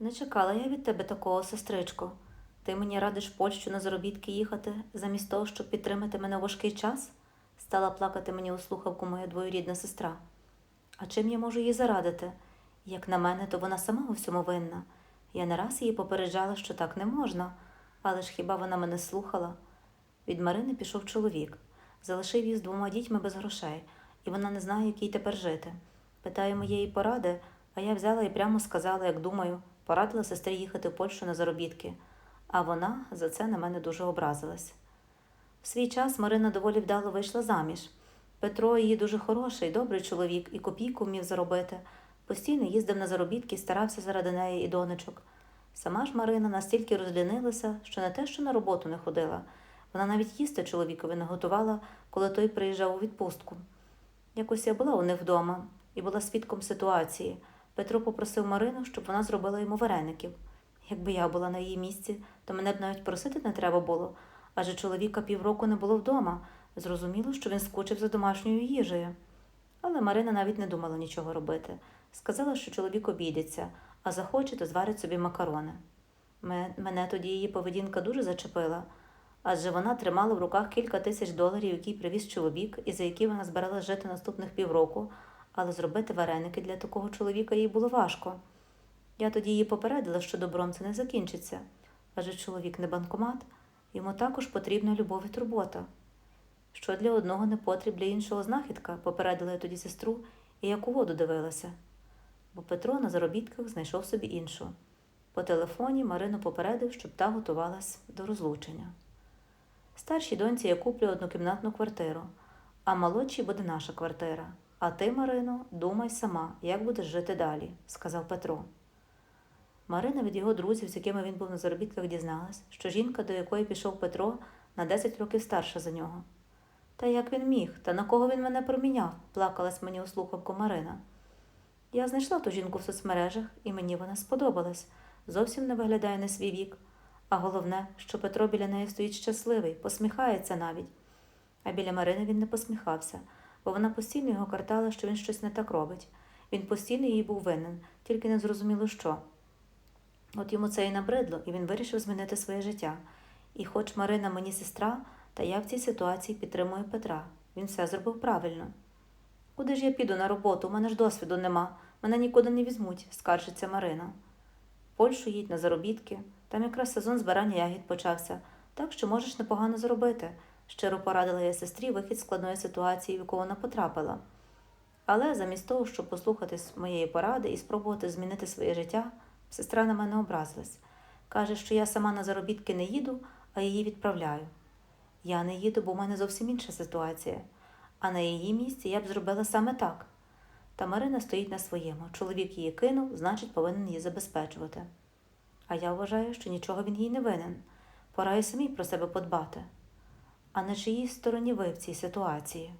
Не чекала я від тебе такого, сестричко. Ти мені радиш Польщу на заробітки їхати, замість того, щоб підтримати мене важкий час? Стала плакати мені у слухавку моя двоюрідна сестра. А чим я можу їй зарадити? Як на мене, то вона сама у всьому винна. Я не раз її попереджала, що так не можна, але ж хіба вона мене слухала? Від Марини пішов чоловік, залишив її з двома дітьми без грошей, і вона не знає, як їй тепер жити. Питає моєї поради, а я взяла і прямо сказала, як думаю, порадила сестрі їхати в Польщу на заробітки, а вона за це на мене дуже образилась. В свій час Марина доволі вдало вийшла заміж. Петро її дуже хороший, добрий чоловік і копійку вмів заробити. Постійно їздив на заробітки, старався заради неї і донечок. Сама ж Марина настільки розлінилася, що не те, що на роботу не ходила, вона навіть їсти чоловікові не готувала, коли той приїжджав у відпустку. Якось я була у них вдома і була свідком ситуації. Петро попросив Марину, щоб вона зробила йому вареників. Якби я була на її місці, то мене б навіть просити не треба було, адже чоловіка півроку не було вдома. Зрозуміло, що він скучив за домашньою їжею. Але Марина навіть не думала нічого робити. Сказала, що чоловік обійдеться, а захоче, то зварить собі макарони. Мене тоді її поведінка дуже зачепила, адже вона тримала в руках кілька тисяч доларів, які привіз чоловік, і за які вона збиралась жити наступних півроку, але зробити вареники для такого чоловіка їй було важко. Я тоді її попередила, що добром це не закінчиться, адже чоловік не банкомат, йому також потрібна любов і турбота. Що для одного не потріб, для іншого знахідка, попередила я тоді сестру і як у воду дивилася. Бо Петро на заробітках знайшов собі іншу. По телефоні Марину попередив, щоб та готувалась до розлучення. Старшій доньці я куплю однокімнатну квартиру, а молодшій буде наша квартира. А ти, Марино, думай сама, як будеш жити далі, сказав Петро. Марина від його друзів, з якими він був на заробітках, дізналась, що жінка, до якої пішов Петро, на 10 років старша за нього. Та як він міг, та на кого він мене проміняв? плакалась мені у слухавку Марина. Я знайшла ту жінку в соцмережах, і мені вона сподобалась. Зовсім не виглядає на свій вік. А головне, що Петро біля неї стоїть щасливий, посміхається навіть. А біля Марини він не посміхався, бо вона постійно його картала, що він щось не так робить. Він постійно їй був винен, тільки не зрозуміло що. От йому це і набридло, і він вирішив змінити своє життя. І хоч Марина мені сестра, та я в цій ситуації підтримую Петра. Він все зробив правильно. Куди ж я піду на роботу? У мене ж досвіду нема. Мене нікуди не візьмуть, скаржиться Марина. В Польщу їдь на заробітки. Там якраз сезон збирання ягід почався, так що можеш непогано заробити. Щиро порадила я сестрі вихід складної ситуації, в яку вона потрапила. Але замість того, щоб послухати моєї поради і спробувати змінити своє життя, сестра на мене образилась. Каже, що я сама на заробітки не їду, а її відправляю. Я не їду, бо в мене зовсім інша ситуація. А на її місці я б зробила саме так. Та Марина стоїть на своєму. Чоловік її кинув, значить, повинен її забезпечувати. А я вважаю, що нічого він їй не винен. Пора й самій про себе подбати. А на чиїй стороні ви в цій ситуації?